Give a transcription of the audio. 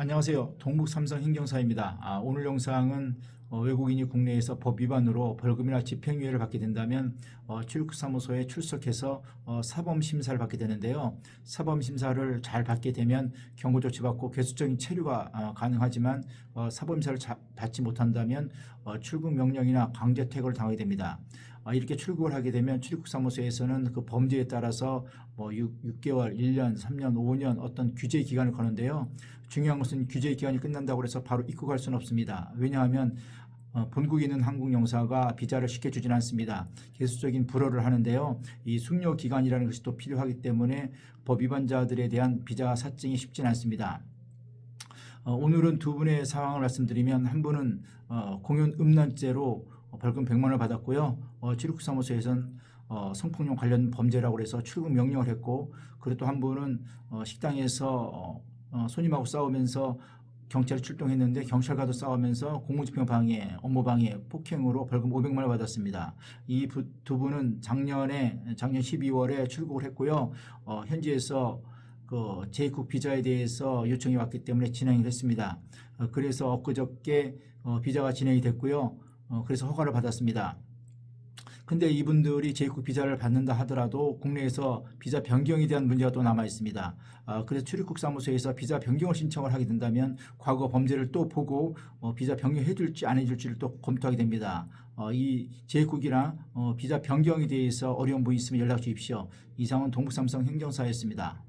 안녕하세요. 동북삼성 행정사입니다. 아, 오늘 영상은 어, 외국인이 국내에서 법 위반으로 벌금이나 집행유예를 받게 된다면 어, 출입국사무소에 출석해서 어, 사범심사를 받게 되는데요. 사범심사를 잘 받게 되면 경고조치받고 개수적인 체류가 어, 가능하지만 어, 사범심사를 자- 받지 못한다면 어, 출국 명령이나 강제 퇴거를 당하게 됩니다. 아, 이렇게 출국을 하게 되면 출입국사무소에서는 그 범죄에 따라서 뭐 6, 개월 1년, 3년, 5년 어떤 규제 기간을 거는데요. 중요한 것은 규제 기간이 끝난다고 해서 바로 입국할 수는 없습니다. 왜냐하면 어, 본국에 있는 한국 영사가 비자를 쉽게 주진 않습니다. 개수적인 불허를 하는데요. 이 숙려 기간이라는 것이 또 필요하기 때문에 법 위반자들에 대한 비자 사증이 쉽진 않습니다. 어, 오늘은 두 분의 상황을 말씀드리면 한 분은 어, 공연 음란죄로 어, 벌금 100만 원을 받았고요. 어, 어, 성폭력 관련 범죄라고 해서 출국 명령을 했고 그리고 또 한 분은 어, 식당에서 어, 어, 손님하고 싸우면서 경찰이 출동했는데 경찰과도 싸우면서 공무집행 방해, 업무 방해, 폭행으로 벌금 500만 원 받았습니다. 이 두 분은 작년에 작년 12월에 출국을 했고요. 어, 현지에서 그 재입국 비자에 대해서 요청이 왔기 때문에 진행을 했습니다. 어, 그래서 엊그저께 어, 비자가 진행이 됐고요. 어, 그래서 허가를 받았습니다. 근데 이분들이 재입국 비자를 받는다 하더라도 국내에서 비자 변경에 대한 문제가 또 남아 있습니다. 아, 그래서 출입국 사무소에서 비자 변경을 신청을 하게 된다면 과거 범죄를 또 보고 어, 비자 변경해 줄지 안 해 줄지를 또 검토하게 됩니다. 어, 이 재입국이나 어, 비자 변경에 대해서 어려운 부위 있으면 연락 주십시오. 이상은 동북삼성 행정사였습니다.